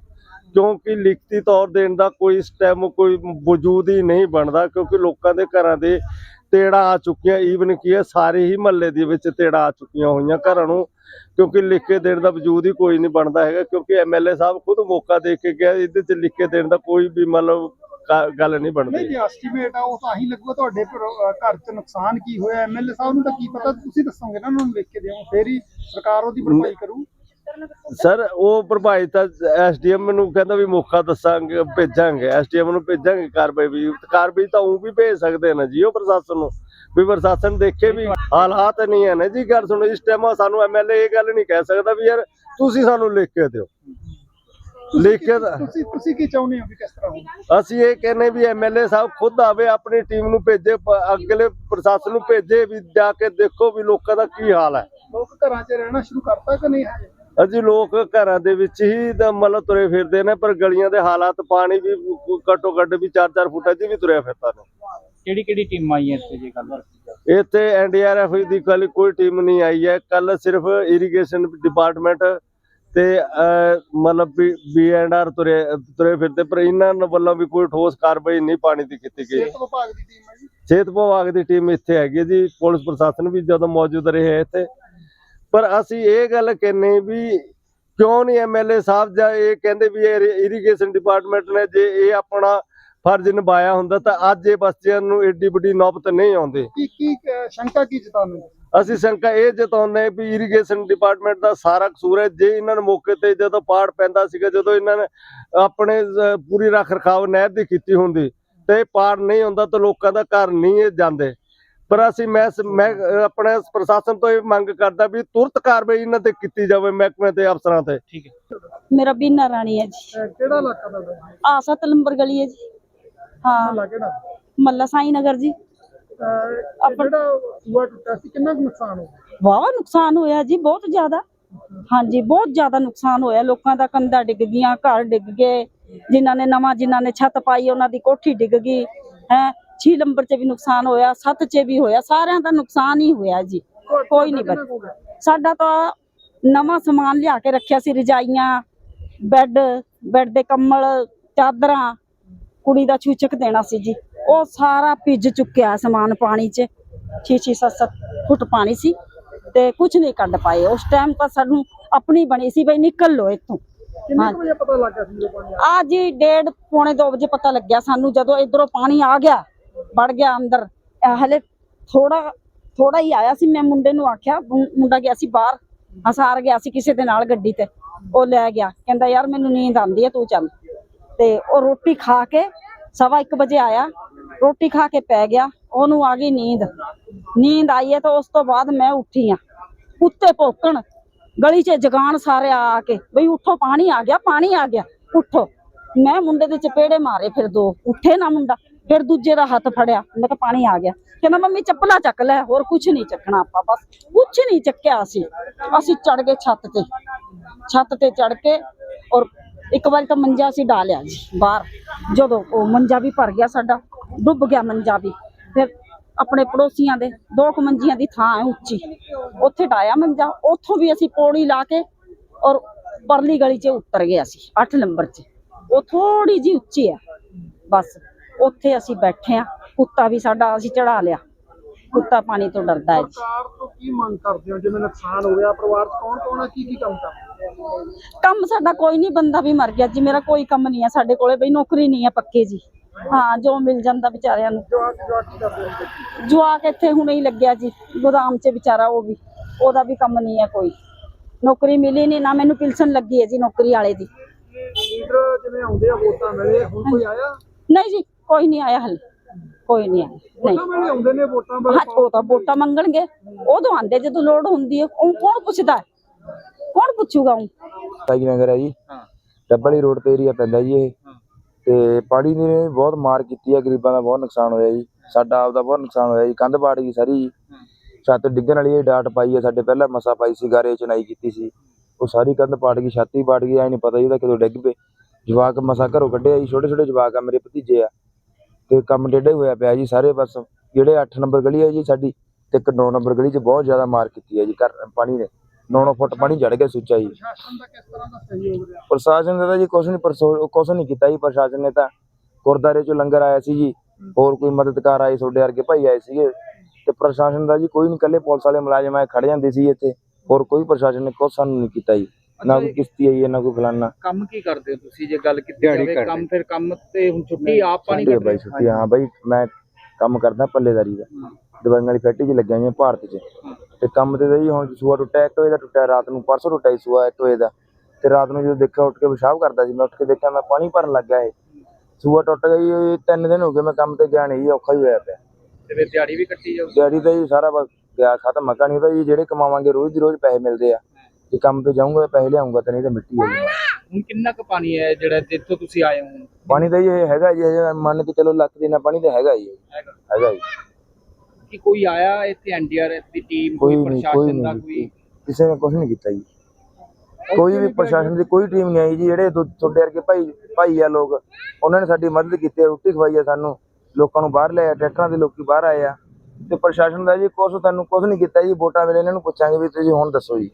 ਕਿਉਂਕਿ ਲਿਖਤੀ ਤੌਰ ਦੇਣ ਦਾ ਕੋਈ ਇਸ ਟਾਈਮ ਕੋਈ ਵਜੂਦ ਹੀ ਨਹੀਂ ਬਣਦਾ ਕਿਉਂਕਿ ਲੋਕਾਂ ਦੇ ਘਰਾਂ ਦੇ ਤੇੜਾ ਆ ਚੁੱਕੀਆਂ ਈਵਨ ਕੀ ਹੈ ਸਾਰੇ ਹੀ ਮਹੱਲੇ ਦੇ ਵਿੱਚ ਤੇੜਾ ਆ ਚੁੱਕੀਆਂ ਹੋਈਆਂ ਘਰਾਂ ਨੂੰ ਕਿਉਂਕਿ ਲਿਖ ਕੇ ਦੇਣ ਦਾ ਵਜੂਦ ਹੀ ਕੋਈ ਨਹੀਂ ਬਣਦਾ ਹੈਗਾ ਕਿਉਂਕਿ ਐਮਐਲਏ ਸਾਹਿਬ ਖੁਦ ਮੌਕਾ ਦੇ ਕੇ ਗਿਆ ਇਹਦੇ 'ਚ ਲਿਖ ਕੇ ਦੇਣ ਦਾ ਕੋਈ ਵੀ ਮਤਲਬ ਗੱਲ ਨਹੀਂ ਨਹੀਂ ਬਣਦੀ ਜੇ ਐਸਟੀਮੇਟ ਆ ਉਹ ਤਾਂ ਹੀ ਲੱਗੂਗਾ ਤੁਹਾਡੇ ਘਰ 'ਚ ਨੁਕਸਾਨ ਕੀ ਹੋਇਆ ਐਮਐਲਏ ਸਾਹਿਬ ਨੂੰ ਤਾਂ ਕੀ ਪਤਾ ਤੁਸੀਂ ਦੱਸੋਗੇ ਨਾ ਉਹਨਾਂ ਨੂੰ ਲਿਖ ਕੇ ਦਿਓ ਫੇਰ ਹੀ ਸਰਕਾਰ ਉਹਦੀ ਭਰਪਾਈ ਕਰੂ ਸਰ ਉਹ ਪ੍ਰਭਾਵਿਤ ਤਾਂ ਐਸਡੀਐਮ ਨੂੰ ਕਹਿੰਦਾ ਵੀ ਮੌਕਾ ਦੱਸਾਂਗੇ ਭੇਜਾਂਗੇ। ਐਸਡੀਐਮ ਨੂੰ ਭੇਜਾਂਗੇ ਕਾਰਵਾਈ ਵੀ। ਕਾਰਵਾਈ ਤਾਂ ਉਹ ਵੀ ਭੇਜ ਸਕਦੇ ਨੇ ਜੀ ਉਹ ਪ੍ਰਸ਼ਾਸਨ ਨੂੰ। ਵੀ ਪ੍ਰਸ਼ਾਸਨ ਦੇਖੇ ਵੀ ਹਾਲਾਤ ਨਹੀਂ ਹੈ ਨਾ ਜੀ। ਗੱਲ ਸੁਣੋ ਇਸ ਟਾਈਮ ਸਾਨੂੰ ਐਮਐਲਏ ਇਹ ਗੱਲ ਨਹੀਂ ਕਹਿ ਸਕਦਾ ਵੀ ਯਾਰ ਤੁਸੀਂ ਸਾਨੂੰ ਲਿਖ ਕੇ ਦਿਓ। ਲਿਖ ਕੇ ਤੁਸੀਂ ਤੁਸੀਂ ਕੀ ਚਾਹੁੰਦੇ ਹੋ ਵੀ ਕਿਸ ਤਰ੍ਹਾਂ ਹੋਵੇ? ਅਸੀਂ ਇਹ ਕਹਿੰਨੇ ਵੀ ਐਮਐਲਏ ਸਾਹਿਬ ਖੁਦ ਆਵੇ ਆਪਣੀ ਟੀਮ ਨੂੰ ਭੇਜੇ ਅਗਲੇ ਪ੍ਰਸ਼ਾਸਨ ਨੂੰ ਭੇਜੇ ਵੀ ਜਾ ਕੇ ਦੇਖੋ ਵੀ ਲੋਕਾਂ ਦਾ ਕੀ ਹਾਲ ਹੈ। ਲੋਕ ਘਰਾਂ 'ਚ ਰਹਿਣਾ ਸ਼ੁਰੂ ਕਰਤਾ ਕਿ ਨਹੀਂ ਹਜੇ? ਅਜੀ ਲੋਕ ਘਰਾਂ ਦੇ ਵਿੱਚ ਹੀ ਤਾਂ ਮਤਲਬ ਤੁਰੇ ਫਿਰਦੇ ਨੇ ਪਰ ਗਲੀਆਂ ਦੇ ਹਾਲਾਤ ਪਾਣੀ ਵੀ ਘੱਟੋ ਘੱਟ ਵੀ 4-4 ਫੁੱਟਾਂ 'ਚ ਵੀ ਤੁਰਿਆ ਫਿਰਦਾ ਨੇ। ਕਿਹੜੀ ਕਿਹੜੀ ਟੀਮਾਂ ਆਈਆਂ ਇੱਥੇ ਜੀ ਕੱਲ ਇੱਥੇ ਐਨਡੀਆਰਐਫ ਦੀ ਕੱਲ ਕੋਈ ਟੀਮ ਨਹੀਂ ਆਈ ਹੈ। ਕੱਲ ਸਿਰਫ ਇਰੀਗੇਸ਼ਨ ਡਿਪਾਰਟਮੈਂਟ ਤੇ ਮਤਲਬ ਬੀ ਐਂਡ ਆਰ ਤੁਰੇ ਤੁਰੇ ਫਿਰਦੇ ਪਰ ਇਹਨਾਂ ਵੱਲੋਂ ਵੀ ਕੋਈ ਠੋਸ ਕਾਰਵਾਈ ਨਹੀਂ ਪਾਣੀ ਦੀ ਕੀਤੀ ਗਈ। ਸਿਹਤ ਵਿਭਾਗ ਦੀ ਟੀਮ ਹੈ ਜੀ। ਸਿਹਤ ਵਿਭਾਗ ਦੀ ਟੀਮ ਇੱਥੇ ਹੈਗੀ ਹੈ ਜੀ। ਪੁਲਿਸ ਪ੍ਰਸ਼ਾਸਨ ਵੀ ਜਦੋਂ ਮੌਜੂਦ ਰਹੇ ਹੈ ਇੱਥੇ ਪਰ ਅਸੀਂ ਇਹ ਗੱਲ ਕਹਿੰਨੇ ਵੀ ਕਿਉਂ ਨਹੀਂ ਐਮਐਲਏ ਸਾਹਿਬ ਜਾਂ ਇਹ ਕਹਿੰਦੇ ਵੀ ਇਰੀਗੇਸ਼ਨ ਡਿਪਾਰਟਮੈਂਟ ਨੇ ਜੇ ਇਹ ਆਪਣਾ ਫਰਜ਼ ਨਿਭਾਇਆ ਹੁੰਦਾ ਤਾਂ ਅੱਜ ਇਹ ਬੱਚਿਆਂ ਨੂੰ ਏਡੀ ਵੱਡੀ ਨੌਬਤ ਨਹੀਂ ਆਉਂਦੀ। ਕੀ ਕੀ ਸ਼ੰਕਾ ਕੀ ਜਤਾਉਂਦੇ? ਅਸੀਂ ਸ਼ੰਕਾ ਇਹ ਜਤਾਉਂਦੇ ਵੀ ਇਰੀਗੇਸ਼ਨ ਡਿਪਾਰਟਮੈਂਟ ਦਾ ਸਾਰਾ ਕਸੂਰ ਹੈ। ਜੇ ਇਹਨਾਂ ਨੂੰ ਮੌਕੇ ਤੇ ਜਦੋਂ ਪਾੜ ਪੈਂਦਾ ਸੀਗਾ ਜਦੋਂ ਇਹਨਾਂ ਨੇ ਆਪਣੇ ਪੂਰੀ ਰੱਖ ਰਖਾਵ ਨਹਿਰ ਦੀ ਕੀਤੀ ਹੁੰਦੀ ਤੇ ਪਾੜ ਨਹੀਂ ਹੁੰਦਾ ਤਾਂ ਲੋਕਾਂ ਦਾ ਘਰ ਨਹੀਂ ਜਾਂਦੇ। ਪਰ ਅਸੀਂ ਮੈਂ ਆਪਣੇ ਪ੍ਰਸ਼ਾਸਨ ਤੋਂ ਇਹ ਮੰਗ ਕਰਦਾ ਵੀ ਤੁਰਤ ਕਾਰਵਾਈ ਇਹਨਾਂ ਤੇ ਕੀਤੀ ਜਾਵੇ ਮਹਿਕਮੇ ਤੇ ਅਫਸਰਾਂ ਤੇ। ਠੀਕ ਹੈ। ਮੇਰਾ ਬੀਨਾ ਰਾਣੀ ਹੈ ਜੀ। ਕਿਹੜਾ ਇਲਾਕਾ ਦਾ ਆ ਸੱਤ ਨੰਬਰ ਗਲੀ ਹੈ ਜੀ। ਹਾਂ। ਮੱਲਾ ਸਾਈ ਨਗਰ ਜੀ। ਜਿਹੜਾ ਸੀ ਕਿੰਨਾ ਨੁਕਸਾਨ ਹੋ ਗਿਆ ਵਾਹ ਨੁਕਸਾਨ ਹੋਇਆ ਜੀ ਬਹੁਤ ਜ਼ਿਆਦਾ। ਹਾਂਜੀ ਬਹੁਤ ਜ਼ਿਆਦਾ ਨੁਕਸਾਨ ਹੋਇਆ। ਲੋਕਾਂ ਦਾ ਕੰਧਾਂ ਡਿੱਗ ਗਈਆਂ ਘਰ ਡਿੱਗ ਗਏ। ਜਿਨ੍ਹਾਂ ਨੇ ਨਵਾਂ ਜਿਨ੍ਹਾਂ ਨੇ ਛੱਤ ਪਾਈ ਉਹਨਾਂ ਦੀ ਕੋਠੀ ਡਿੱਗ ਗਈ। ਹੈ 6 ਨੰਬਰ 'ਚ ਵੀ ਨੁਕਸਾਨ ਹੋਇਆ 7 'ਚ ਵੀ ਹੋਇਆ ਸਾਰਿਆਂ ਦਾ ਨੁਕਸਾਨ ਹੀ ਹੋਇਆ ਜੀ। ਕੋਈ ਨਹੀਂ ਬਚ? ਸਾਡਾ ਤਾਂ ਨਵਾਂ ਸਮਾਨ ਲਿਆ ਕੇ ਰੱਖਿਆ ਸੀ ਰਜਾਈਆਂ ਬੈੱਡ ਬੈੱਡ ਦੇ ਕੰਬਲ ਚਾਦਰਾਂ ਕੁੜੀ ਦਾ ਚੂਚਕ ਦੇਣਾ ਸੀ ਜੀ। ਉਹ ਸਾਰਾ ਭਿੱਜ ਚੁੱਕਿਆ ਸਮਾਨ ਪਾਣੀ 'ਚ। 6-6 7-7 ਫੁੱਟ ਪਾਣੀ ਸੀ ਤੇ ਕੁਝ ਨਹੀਂ ਕੱਢ ਪਾਏ। ਉਸ ਟਾਈਮ ਤਾਂ ਸਾਨੂੰ ਆਪਣੀ ਬਣੀ ਸੀ ਬਈ ਨਿਕਲ ਲੋ ਇੱਥੋਂ। ਕਿੰਨੇ ਵਜੇ ਪਤਾ ਲੱਗਾ ਸੀ? ਆ ਜੀ ਡੇਢ ਪੌਣੇ 2 ਵਜੇ ਪਤਾ ਲੱਗਿਆ ਸਾਨੂੰ ਜਦੋਂ ਇਧਰੋਂ ਪਾਣੀ ਆ ਗਿਆ ਵੜ ਗਿਆ ਅੰਦਰ। ਹਲੇ ਥੋੜਾ ਥੋੜਾ ਹੀ ਆਇਆ ਸੀ, ਮੈਂ ਮੁੰਡੇ ਨੂੰ ਆਖਿਆ ਮੁੰਡਾ ਗਿਆ ਸੀ ਬਾਹਰ, ਹਸਾਰ ਗਿਆ ਸੀ ਕਿਸੇ ਦੇ ਨਾਲ ਗੱਡੀ ਤੇ। ਉਹ ਲੈ ਗਿਆ। ਕਹਿੰਦਾ, ਯਾਰ, ਮੈਨੂੰ ਨੀਂਦ ਆਉਂਦੀ ਹੈ, ਤੂੰ ਚੱਲ। ਤੇ ਉਹ ਰੋਟੀ ਖਾ ਕੇ ਸਵਾ 1 ਵਜੇ ਆਇਆ। ਰੋਟੀ ਖਾ ਕੇ ਪੈ ਗਿਆ। ਉਹਨੂੰ ਆ ਗਈ ਨੀਂਦ। ਨੀਂਦ ਆਈ ਹੈ ਤਾਂ ਉਸ ਤੋਂ ਬਾਅਦ ਮੈਂ ਉੱਠੀ ਆ ਉੱਤੇ ਭੋਕਣ, ਗਲੀ 'ਚ ਜਗਾਨ ਸਾਰੇ ਆ ਕੇ, ਬਈ, ਉੱਠੋ, ਪਾਣੀ ਆ ਗਿਆ, ਪਾਣੀ ਆ ਗਿਆ, ਉੱਠੋ। ਮੈਂ ਮੁੰਡੇ ਦੇ ਚਪੇੜੇ ਮਾਰੇ ਫਿਰ ਦੋ। ਉੱਠੇ ਨਾ ਮੁੰਡਾ। ਫਿਰ ਦੂਜੇ ਦਾ ਹੱਥ ਫੜਿਆ। ਮੈਂ ਕਿਹਾ ਪਾਣੀ ਆ ਗਿਆ। ਕਹਿੰਦਾ, ਮੰਮੀ, ਚੱਪਲਾ ਚੱਕ ਲੈ, ਹੋਰ ਕੁਝ ਨਹੀਂ ਚੱਕਣਾ ਆਪਾਂ, ਬਸ ਕੁਝ ਨਹੀਂ ਚੱਕਿਆ ਅਸੀਂ। ਅਸੀਂ ਚੜ ਗਏ ਛੱਤ ਤੇ। ਛੱਤ ਤੇ ਚੜ ਕੇ ਔਰ ਇੱਕ ਵਾਰੀ ਤਾਂ ਮੰਜਾ ਅਸੀਂ ਡਾਲਿਆ ਜੀ, ਬਾਹਰ। ਜਦੋਂ ਉਹ ਮੰਜਾ ਵੀ ਭਰ ਗਿਆ ਸਾਡਾ, ਡੁੱਬ ਗਿਆ ਮੰਜਾ ਵੀ। ਫਿਰ ਆਪਣੇ ਪੜੋਸੀਆਂ ਦੇ ਦੋ ਕੁ ਮੰਜੀਆਂ ਦੀ ਥਾਂ ਹੈ ਉੱਚੀ। ਉੱਥੇ ਡਾਇਆ ਮੰਜਾ, ਉੱਥੋਂ ਵੀ ਅਸੀਂ ਪੌੜੀ ਲਾ ਕੇ ਔਰ ਪਰਲੀ ਗਲੀ 'ਚ ਉਤਰ ਗਏ ਅਸੀਂ 8 ਨੰਬਰ 'ਚ। ਉਹ ਥੋੜੀ ਜੀ ਉੱਚੀ ਆ ਬਸ। ਉੱਥੇ ਅਸੀਂ ਬੈਠੇ ਆ ਕੁੱਤਾ ਵੀ ਸਾਡਾ ਅਸੀਂ ਚੜਾ ਲਿਆ। ਕੁੱਤਾ ਪਾਣੀ ਤੋਂ ਡਰਦਾ ਹੈ ਜੀ। ਸਰਕਾਰ ਤੋਂ ਕੀ ਮੰਗ ਕਰਦੇ ਹੋ? ਜਿਵੇਂ ਨੁਕਸਾਨ ਹੋ ਗਿਆ ਪਰਿਵਾਰ 'ਚ ਕੌਣ ਕੌਣ ਹੈ? ਕੀ ਕੀ ਕੰਮ ਕਰਦਾ ਕੰਮ ਸਾਡਾ ਕੋਈ ਨਹੀਂ ਬੰਦਾ ਵੀ ਮਰ ਗਿਆ ਜੀ। ਮੇਰਾ ਕੋਈ ਕੰਮ ਨਹੀਂ ਹੈ ਸਾਡੇ ਕੋਲੇ ਬਈ ਨੌਕਰੀ ਨਹੀਂ ਹੈ ਪੱਕੇ ਜੀ। ਹਾਂ ਜੋ ਮਿਲ ਜਾਂਦਾ ਵਿਚਾਰਿਆਂ ਨੂੰ। ਜਵਾਕ ਜਵਾਕ ਕੀ ਕਰਦੇ ਹੁੰਦੇ ਜਵਾਕ ਇੱਥੇ ਹੁਣੇ ਹੀ ਲੱਗਿਆ ਜੀ ਗੋਦਾਮ 'ਚ ਵਿਚਾਰਾ ਉਹ ਵੀ। ਉਹਦਾ ਵੀ ਕੰਮ ਨਹੀਂ ਹੈ ਕੋਈ। ਨੌਕਰੀ ਮਿਲੀ ਨਹੀਂ ਨਾ ਮੈਨੂੰ ਪਿਲਸਨ ਲੱਗੀ ਹੈ ਜੀ ਨੌਕਰੀ ਵਾਲੇ ਦੀ। ਲੀਡਰ ਜਿਵੇਂ ਆਉਂਦੇ ਆ ਵੋਟਾਂ ਵੇਲੇ ਹੁਣ ਕੋਈ ਆਇਆ? ਨਹੀਂ ਜੀ ਕੋਈ ਨਹੀਂ ਆਇਆ ਹਲ। ਕੋਈ ਨਹੀਂ ਆਇਆ। ਨਹੀਂ। ਆਉਂਦੇ ਨੇ ਵੋਟਾਂ ਹਾਂ ਉਹ ਤਾਂ ਵੋਟਾਂ ਮੰਗਣਗੇ। ਉਦੋਂ ਆਂਦੇ ਜਦੋਂ ਲੋੜ ਹੁੰਦੀ ਹੈ। ਉਹ ਕੌਣ ਪੁੱਛਦਾ? ਹੈ? ਕੌਣ ਪੁੱਛੂਗਾ ਉਹ ਸਾਈ ਨਗਰ ਹੈ ਜੀ। ਡੱਬਲੀ ਰੋਡ ਤੇ ਏਰੀਆ ਪੈਂਦਾ ਜੀ ਇਹ। ਤੇ ਪਾਣੀ ਨੇ ਬਹੁਤ ਮਾਰ ਕੀਤੀ ਹੈ। ਗਰੀਬਾਂ ਦਾ ਬਹੁਤ ਨੁਕਸਾਨ ਹੋਇਆ ਜੀ। ਸਾਡਾ ਆਪ ਦਾ ਬਹੁਤ ਨੁਕਸਾਨ ਹੋਇਆ ਜੀ। ਕੰਧ ਪਾੜ ਗਈ ਸਾਰੀ ਜੀ। ਛੱਤ ਡਿੱਗਣ ਵਾਲੀ ਇਹ ਡਾਟ ਪਾਈ ਹੈ। ਸਾਡੇ ਪਹਿਲਾਂ ਮਸਾ ਪਾਈ ਸੀ। ਗਾਰੇ ਚਨਾਈ ਕੀਤੀ ਸੀ। ਉਹ ਸਾਰੀ ਕੰਧ ਪਾੜ ਗਈ ਛਾਤੀ ਪਾੜ ਗਈ। ਐ ਨਹੀਂ ਪਤਾ ਜੀ ਉਹਦਾ ਕਦੋਂ ਡਿੱਗ ਪਏ। ਜਵਾਕ ਮਸਾ ਘਰੋਂ ਕੱਢਿਆ ਜੀ। ਛੋਟੇ ਛੋਟੇ ਜਵਾਕ ਆ। ਮੇਰੇ ਭਤੀਜੇ ਆ। ਤੇ ਕੰਮ ਡੇਢਾ ਹੀ ਹੋਇਆ ਪਿਆ ਜੀ ਸਾਰੇ ਬਸ ਜਿਹੜੇ 8 ਨੰਬਰ ਗਲੀ ਹੈ ਜੀ ਸਾਡੀ ਤੇ ਇੱਕ 9 ਨੰਬਰ ਗਲੀ 'ਚ ਬਹੁਤ ਜ਼ਿਆਦਾ ਮਾਰ ਕੀਤੀ ਹੈ ਜੀ ਘਰ ਪਾਣੀ ਨੇ। 9-9 ਫੁੱਟ ਪਾਣੀ ਚੜ ਗਿਆ ਸੁੱਚਾ ਜੀ। ਪ੍ਰਸ਼ਾਸਨ ਦਾ ਕਿਸ ਤਰ੍ਹਾਂ ਦਾ ਸਹਿਯੋਗ ਰਿਹਾ? ਪ੍ਰਸ਼ਾਸਨ ਤਾਂ ਜੀ ਕੁਛ ਨਹੀਂ ਕੁਛ ਨਹੀਂ ਕੀਤਾ ਜੀ ਪ੍ਰਸ਼ਾਸਨ ਨੇ ਤਾਂ ਗੁਰਦਾਰੇ ਚੋਂ ਲੰਗਰ ਆਇਆ ਸੀ ਜੀ ਹੋਰ ਕੋਈ ਮਦਦਕਾਰ ਆਏ ਤੁਹਾਡੇ ਵਰਗੇ ਭਾਈ ਆਏ ਸੀਗੇ। ਤੇ ਪ੍ਰਸ਼ਾਸਨ ਦਾ ਜੀ ਕੋਈ ਨਹੀਂ ਕੱਲੇ ਪੁਲਿਸ ਵਾਲੇ ਮੁਲਾਜ਼ਮ ਆਏ ਖੜੇ ਜਾਂਦੇ ਸੀ ਇੱਥੇ ਹੋਰ ਕੋਈ ਪ੍ਰਸ਼ਾਸਨ ਨੇ ਕੁਛ ਸਾਨੂੰ ਨਹੀਂ ਕੀਤਾ ਜੀ। ਨਾ ਕੋਈ ਕਿਸ਼ਤੀ ਆਈ ਹੈ ਨਾ ਕੋਈ ਫਲਾਨਾ। ਕੰਮ ਕੀ ਕਰਦੇ ਹੋ ਤੁਸੀਂ? ਜੇ ਗੱਲ ਕੀਤੀ ਦਿਹਾੜੀ ਜਾਵੇ ਕਰਦੇ। ਕੰਮ ਫਿਰ ਕੰਮ ਤੇ ਹੁਣ ਛੁੱਟੀ ਆਪ ਪਾਣੀ ਛੁੱਟੀ ਆ ਬਾਈ ਛੁੱਟੀ ਹਾਂ। ਬਾਈ ਮੈਂ ਕੰਮ ਕਰਦਾ ਪੱਲੇਦਾਰੀ ਦਾ। ਦਵਾਈਆਂ ਵਾਲੀ ਫੈਕਟਰੀ 'ਚ ਲੱਗਿਆ ਜੀ ਭਾਰਤ 'ਚ। ਤੇ ਕੰਮ ਤੇ ਜੀ ਹੁਣ ਸੂਆ ਟੁੱਟਿਆ ਇੱਕ ਵਜੇ ਦਾ ਟੁੱਟਿਆ ਰਾਤ ਨੂੰ ਪਰਸੋਂ ਟੁੱਟਿਆ ਸੀ ਸੂਆ ਇੱਕ ਵਜੇ ਦਾ। ਤੇ ਰਾਤ ਨੂੰ ਜਦੋਂ ਦੇਖਿਆ ਉੱਠ ਕੇ ਪਿਸ਼ਾਬ ਕਰਦਾ ਸੀ ਮੈਂ ਉੱਠ ਕੇ ਦੇਖਿਆ ਮੈਂ ਪਾਣੀ ਭਰਨ ਲੱਗ ਗਿਆ ਇਹ। ਸੂਆ ਟੁੱਟ ਗਈ ਇਹ ਤਿੰਨ ਦਿਨ ਹੋ ਗਏ ਮੈਂ ਕੰਮ ਤੇ ਗਿਆ ਨਹੀਂ ਜੀ ਔਖਾ ਹੀ ਹੋਇਆ ਪਿਆ। ਤੇ ਫਿਰ ਦਿਹਾੜੀ ਵੀ ਕੱਟੀ ਜਾਊ। ਦਿਹਾੜੀ ਤਾਂ ਜੀ ਸਾਰਾ ਬਸ ਗਿਆ ਖਤਮ ਮੱਕਾ ਨਹੀਂ ਤਾਂ ਜੀ ਜਿਹੜੇ ਕਮਾਵਾਂਗੇ ਰੋਜ਼ ਦੀ ਰੋਜ਼ ਪੈਸੇ ਮਿਲਦੇ ਆ। ਜੇ ਕੰਮ ਤੇ ਜਾਊਂਗਾ ਪੈਸੇ ਲਿਆਉਂਗਾ ਤਾਂ ਨਹੀਂ ਤਾਂ ਮਿੱਟੀ ਹੈ ਜੀ ਹੁਣ ਕਿੰਨਾ ਕੁ ਪਾਣੀ ਹੈ ਜਿਹੜਾ ਜਿੱਥੋਂ ਤੁਸੀਂ ਆਏ ਹੋ ਹੁਣ? ਪਾਣੀ ਤਾਂ ਜੀ ਇਹ ਹੈਗਾ ਜੀ ਮੰਨ ਕੇ ਚਲੋ ਲੱਖ ਦੇਣਾ ਪਾਣੀ ਤਾਂ ਹੈਗਾ ਜੀ। ਹੈਗਾ। ਹੈਗਾ ਜੀ। ਕਿ ਕੋਈ ਆਇਆ ਇੱਥੇ ਐਨਡੀਆਰਐਫ ਦੀ ਟੀਮ ਕੋਈ ਕੋਈ ਨਹੀਂ ਕੋਈ ਪ੍ਰਸ਼ਾਸਨ ਦਾ ਨਹੀਂ ਕੋਈ? ਕਿਸੇ ਨੇ ਕੁਝ ਨਹੀਂ ਕੀਤਾ ਜੀ। ਕੋਈ ਵੀ ਪ੍ਰਸ਼ਾਸਨ ਦੀ ਕੋਈ ਟੀਮ ਨਹੀਂ ਆਈ ਜੀ ਜਿਹੜੇ ਤੁ- ਤੁਹਾਡੇ ਵਰਗੇ ਭਾਈ ਭਾਈ ਆ ਲੋਕ ਉਹਨਾਂ ਨੇ ਸਾਡੀ ਮਦਦ ਕੀਤੀ ਰੋਟੀ ਖਵਾਈ ਹੈ ਸਾਨੂੰ। ਲੋਕਾਂ ਨੂੰ ਬਾਹਰ ਲਿਆਇਆ ਟਰੈਕਟਰਾਂ ਦੇ ਲੋਕੀ ਬਾਹਰ ਆਏ ਆ। ਤੇ ਪ੍ਰਸ਼ਾਸਨ ਦਾ ਜੀ ਕੁਛ ਤੁਹਾਨੂੰ ਕੁਝ ਨਹੀਂ ਕੀਤਾ ਜੀ ਵੋਟਾਂ ਵੇਲੇ ਇਹਨਾਂ ਨੂੰ ਪੁੱਛਾਂਗੇ ਵੀ ਤੁਸੀਂ ਹੁਣ ਦੱਸੋ ਜੀ।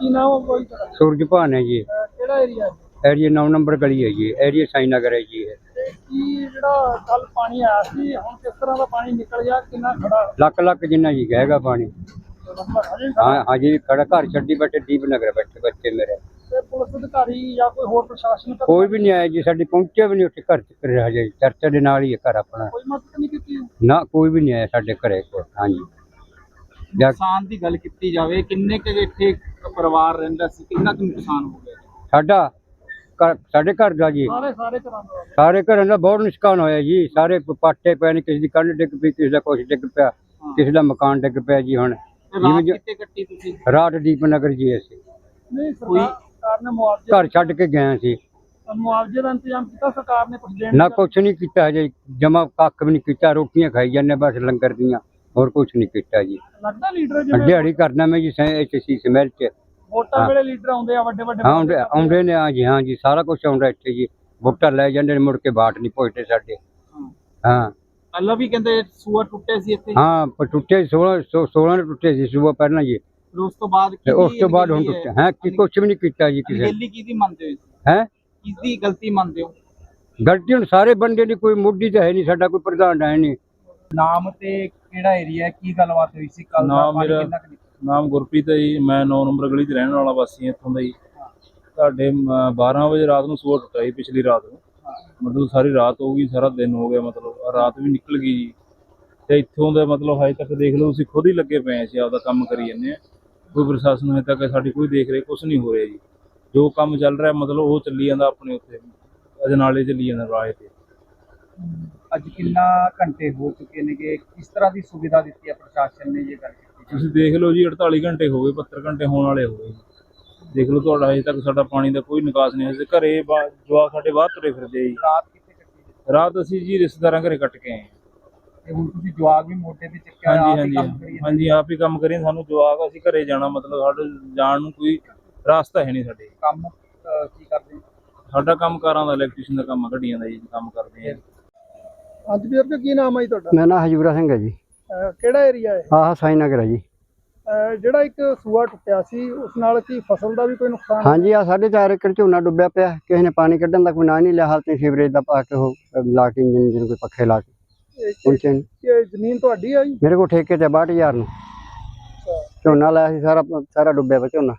ਕੀ ਨਾਮ ਹੈ ਕੋਈ ਤੁਹਾਡਾ? ਸੂਰਜ ਭਾਨ ਹੈ ਜੀ। ਅਹ ਕਿਹੜਾ ਏਰੀਆ ਹੈ ਏਰੀਆ 9 ਨੰਬਰ ਗਲੀ ਹੈ ਜੀ। ਏਰੀਆ ਸਾਈ ਨਗਰ ਹੈ ਜੀ ਇਹ। ਤੇ ਕੀ ਜਿਹੜਾ ਕੱਲ ਪਾਣੀ ਆਇਆ ਸੀ ਹੁਣ ਕਿਸ ਤਰ੍ਹਾਂ ਦਾ ਪਾਣੀ ਨਿਕਲ ਗਿਆ ਕਿੰਨਾ ਖੜਾ? ਲੱਖ ਲੱਖ ਜਿੰਨਾ ਜੀ ਹੈਗਾ ਪਾਣੀ। ਹਾਂ ਹਾਂਜੀ ਖੜਾ ਘਰ ਛੱਡੀ ਬੈਠੇ ਦੀਪ ਨਗਰ ਬੈਠੇ ਬੱਚੇ ਮੇਰੇ। ਤੇ ਪੁਲਿਸ ਅਧਿਕਾਰੀ ਜਾਂ ਕੋਈ ਹੋਰ ਪ੍ਰਸ਼ਾਸਨ ਤੱਕ ਕੋਈ ਵੀ ਨਹੀਂ ਆਇਆ ਜੀ ਸਾਡੇ ਪਹੁੰਚੇ ਵੀ ਨਹੀਂ ਉੱਥੇ ਘਰ ਤੱਕ ਰਿਹਾ ਜੀ ਚਰਚਾ ਦੇ ਨਾਲ ਹੀ ਹੈ ਘਰ ਆਪਣਾ। ਕੋਈ ਮਦਦ ਨਹੀਂ ਕੀਤੀ? ਨਾ ਕੋਈ ਵੀ ਨਹੀਂ ਆਇਆ ਸਾਡੇ ਘਰੇ ਕੋਲ ਹਾਂਜੀ। ਜਾਂ ਨੁਕਸਾਨ ਦੀ ਗੱਲ ਕੀਤੀ ਜਾਵੇ ਕਿੰਨੇ ਕੁ ਇੱਥੇ ਪਰਿਵਾਰ ਰਹਿੰਦਾ ਸੀ ਕਿੰਨਾ ਕੁ ਨੁਕਸਾਨ ਹੋ ਗਿਆ ਸਾਡਾ ਘਰ- ਸਾਡੇ ਘਰ ਦਾ ਜੀ। ਸਾਰੇ ਸਾਰੇ ਤਰ੍ਹਾਂ ਦਾ। ਸਾਰੇ ਘਰਾਂ ਦਾ ਬਹੁਤ ਨੁਕਸਾਨ ਹੋਇਆ ਜੀ। ਸਾਰੇ ਪਾਟੇ ਪਏ ਨੇ ਕਿਸੇ ਦੀ ਕੰਧ ਡਿੱਗ ਪਈ ਕਿਸੇ ਦਾ ਕੁਛ ਡਿੱਗ ਪਿਆ ਕਿਸੇ ਦਾ ਮਕਾਨ ਡਿੱਗ ਪਿਆ ਜੀ ਹੁਣ। ਤੇ ਰਾਤ ਜਿਵੇਂ ਜ- ਕਿੱਥੇ ਕੱਟੀ ਤੁਸੀਂ? ਰਾਤ ਦੀਪ ਨਗਰ ਜੀ ਅਸੀਂ। ਨਹੀਂ ਸਰਕਾਰ ਸਰਕਾਰ ਨੇ ਮੁਆਵਜ਼ੇ ਘਰ ਛੱਡ ਕੇ ਗਏ ਸੀ। ਮੁਆਵਜ਼ੇ ਦਾ ਇੰਤਜ਼ਾਮ ਕੀਤਾ ਸਰਕਾਰ ਨੇ ਕੁਝ ਦੇਣ ਨਾ ਕੁਛ ਨਹੀਂ ਕੀਤਾ ਹਜੇ ਜਮਾ ਕੱਖ ਵੀ ਨਹੀਂ ਕੀਤਾ ਰੋਟੀਆਂ ਖਾਈ ਜਾਂਦੇ ਬਸ ਲੰਗਰ ਦੀਆਂ। ਹੋਰ ਕੁਛ ਨਹੀਂ ਕੀਤਾ ਜੀ। ਲੱਗਦਾ ਲੀਡਰ ਜਿਵੇਂ ਦਿਹਾੜੀ ਕਰਨਾ ਮੈਂ ਜੀ ਐਚਸੀ ਸਮੈਲ ਚ। ਵੋਟਾਂ ਵੇਲੇ ਲੀਡਰ ਆਉਂਦੇ ਆ ਵੱਡੇ ਵੱਡੇ ਹਾਂ ਆਉਂਦੇ ਆਉਂਦੇ ਨੇ ਹਾਂ ਜੀ ਹਾਂ ਜੀ ਸਾਰਾ ਕੁਝ ਆਉਂਦਾ ਇੱਥੇ ਜੀ। ਵੋਟਾਂ ਲੈ ਜਾਂਦੇ ਨੇ ਮੁੜ ਕੇ ਬਾਟ ਨਹੀਂ ਪਹੁੰਚਦੇ ਸਾਡੇ। ਹਾਂ। ਪਹਿਲਾਂ ਵੀ ਕਹਿੰਦੇ ਸੂਆ ਟੁੱਟੇ ਸੀ ਇੱਥੇ ਹਾਂ ਪਰ ਟੁੱਟੇ 16 16 ਨੇ ਟੁੱਟੇ ਸੀ ਸਵੇਰ ਪਹਿਲਾਂ ਜੀ। ਫਿਰ ਉਸ ਤੋਂ ਬਾਅਦ ਤੇ ਉਸ ਤੋਂ ਬਾਅਦ ਹੁਣ ਟੁੱਟੇ ਹੈ? ਕਿ ਕੁਛ ਵੀ ਨਹੀਂ ਕੀਤਾ ਜੀ ਕਿਸੇ ਅਣਗਹਿਲੀ ਕਿਹਦੀ ਮੰਨਦੇ ਹੋ ਹੈ? ਕਿਸਦੀ ਗਲਤੀ ਮੰਨਦੇ ਹੋ? ਗਲਤੀ ਹੁਣ ਸਾਰੇ ਬੰਦੇ ਦੀ ਕੋਈ ਮੁੱਢੀ ਤਾਂ ਹੈ ਨਹੀਂ ਸਾਡਾ ਕੋਈ ਪ੍ਰਧਾਨ ਹੈ ਨਹੀਂ। ਨਾਮ ਤੇ ਕਿਹੜਾ ਏਰੀਆ ਹੈ? ਕੀ ਗੱਲਬਾਤ ਹੋਈ ਸੀ ਕੱਲ ਨਾਮ ਮੇਰਾ- ਨਾਮ ਗੁਰਪ੍ਰੀਤ ਹੈ ਜੀ। ਮੈਂ 9 ਨੰਬਰ ਗਲੀ 'ਚ ਰਹਿਣ ਵਾਲਾ ਵਾਸੀ ਹਾਂ ਇੱਥੋਂ ਦਾ ਜੀ। ਤੁਹਾਡੇ ਮ, 12 ਵਜੇ ਰਾਤ ਨੂੰ ਸੂਆ ਟੁੱਟਾ ਜੀ ਪਿਛਲੀ ਰਾਤ ਨੂੰ। ਮਤਲਬ ਸਾਰੀ ਰਾਤ ਹੋ ਗਈ ਸਾਰਾ ਦਿਨ ਹੋ ਗਿਆ ਮਤਲਬ। ਰਾਤ ਵੀ ਨਿਕਲ ਗਈ ਜੀ। ਤੇ ਇੱਥੋਂ ਦਾ ਮਤਲਬ ਹਜੇ ਤੱਕ ਦੇਖ ਲਓ ਤੁਸੀਂ ਖੁਦ ਹੀ ਲੱਗੇ ਪਏ ਅਸੀਂ ਆਪਦਾ ਕੰਮ ਕਰੀ ਜੰਨੇ ਆ ਕੋਈ ਪ੍ਰਸ਼ਾਸਨ ਹਜੇ ਤੱਕ ਸਾਡੀ ਕੋਈ ਦੇਖ ਰਹੇ ਕੁਝ ਨਹੀਂ ਹੋ ਰਿਹਾ ਜੀ। ਜੋ ਕੰਮ ਚੱਲ ਰਿਹਾ ਮਤਲਬ ਉਹ ਚੱਲੀ ਜਾਂਦਾ ਆਪਣੇ ਉੱਤੇ ਅਜਨਾਲੇ ਚੱਲੀ ਜਾਂਦਾ ਰਾਹ ਤੇ। ਅੱਜ ਕਿੰਨਾ ਘੰਟੇ ਹੋ ਚੁੱਕੇ ਨੇਗੇ? ਕਿਸ ਤਰ੍ਹਾਂ ਦੀ ਸੁਵਿਧਾ ਦਿੱਤੀ ਹੈ ਪ੍ਰਸ਼ਾਸਨ ਨੇ ਇਹ ਗੱਲ ਕੀਤੀ ਤੁਸੀਂ ਦੇਖ ਲਓ ਜੀ 48 ਘੰਟੇ ਹੋ ਗਏ 72 ਘੰਟੇ ਹੋਣ ਵਾਲੇ ਹੋ ਗਏ। ਦੇਖ ਲਓ ਤੁਹਾਡਾ ਅਜੇ ਤੱਕ ਸਾਡਾ ਪਾਣੀ ਦਾ ਕੋਈ ਨਿਕਾਸ ਨਹੀਂ ਹੈ ਘਰੇ ਜਵਾਕ ਸਾਡੇ ਬਾਹਰ ਤੁਰੇ ਫਿਰਦੇ ਜੀ। ਰਾਤ ਕਿੱਥੇ ਕੱਟੀ ਰਾਤ ਅਸੀਂ ਜੀ ਰਿਸ਼ਤੇਦਾਰਾਂ ਘਰੇ ਕੱਟ ਕੇ ਆਏ। ਤੇ ਹੁਣ ਤੁਸੀਂ ਜਵਾਬ ਵੀ ਮੋਢੇ ਤੇ ਚੱਕਿਆ ਹੋਇਆ, ਆਪ ਹੀ ਕੰਮ ਕਰੀ ਜਾਂਦੇ। ਹਾਂਜੀ ਆਪ ਹੀ ਕੰਮ ਕਰੀਏ ਸਾਨੂੰ ਜਵਾਕ ਅਸੀਂ ਘਰੇ ਜਾਣਾ ਮਤਲਬ ਸਾਡੇ ਜਾਣ ਨੂੰ ਕੋਈ ਰਾਸਤਾ ਹੈ ਨਹੀਂ ਸਾਡੇ। ਕੰਮ ਕੀ ਕਰਦੇ? ਸਾਡਾ ਕੰਮ ਕਾਰਾਂ ਦਾ ਇਲੈਕਟ੍ਰੀਸ਼ੀਅਨ ਦਾ ਕੰਮ ਆ, ਗੱਡੀਆਂ ਦਾ ਜੀ ਕੰਮ ਕਰਦੇ ਆ। ਅੱਜ ਬਜ਼ੁਰਗ ਕੀ ਨਾਮ ਹੈ ਜੀ ਤੁਹਾਡਾ? ਮੇਰਾ ਨਾਮ ਹਜੂਰਾ ਸਿੰਘ ਹੈ ਜੀ। ਅਹ ਕਿਹੜਾ ਏਰੀਆ ਹੈ ਆਹ ਸਾਈ ਨਗਰ ਹੈ ਜੀ। ਅਹ ਜਿਹੜਾ ਇੱਕ ਸੂਆ ਟੁੱਟਿਆ ਸੀ ਉਸ ਨਾਲ ਕੀ ਫਸਲ ਦਾ ਵੀ ਕੋਈ ਨੁਕਸਾਨ? ਹਾਂਜੀ ਆ ਸਾਢੇ ਚਾਰ ਏਕੜ ਝੋਨਾ ਡੁੱਬਿਆ ਪਿਆ। ਕਿਸੇ ਨੇ ਪਾਣੀ ਕੱਢਣ ਦਾ ਕੋਈ ਨਾਂ ਨਹੀਂ ਲਿਆ। ਹਾਲ ਤੇ ਸੀਵਰੇਜ ਦਾ ਪਾ ਕੇ ਉਹ ਅਹ, ਲਾ ਕੇ ਇੰਜਨ ਇੰਜਨ ਕੋਈ ਪੱਖੇ ਲਾ ਕੇ। ਇਹ- ਪਹੁੰਚੇ ਨਹੀਂ। ਇਹ ਜ਼ਮੀਨ ਤੁਹਾਡੀ ਹੈ ਜੀ? ਮੇਰੇ ਕੋਲ ਠੇਕੇ ਤੇ 62000 ਨੂੰ। ਝੋਨਾ ਲਾਇਆ ਸੀ ਸਾਰਾ ਸਾਰਾ ਡੁੱਬਿਆ ਪਿਆ ਝੋਨਾ।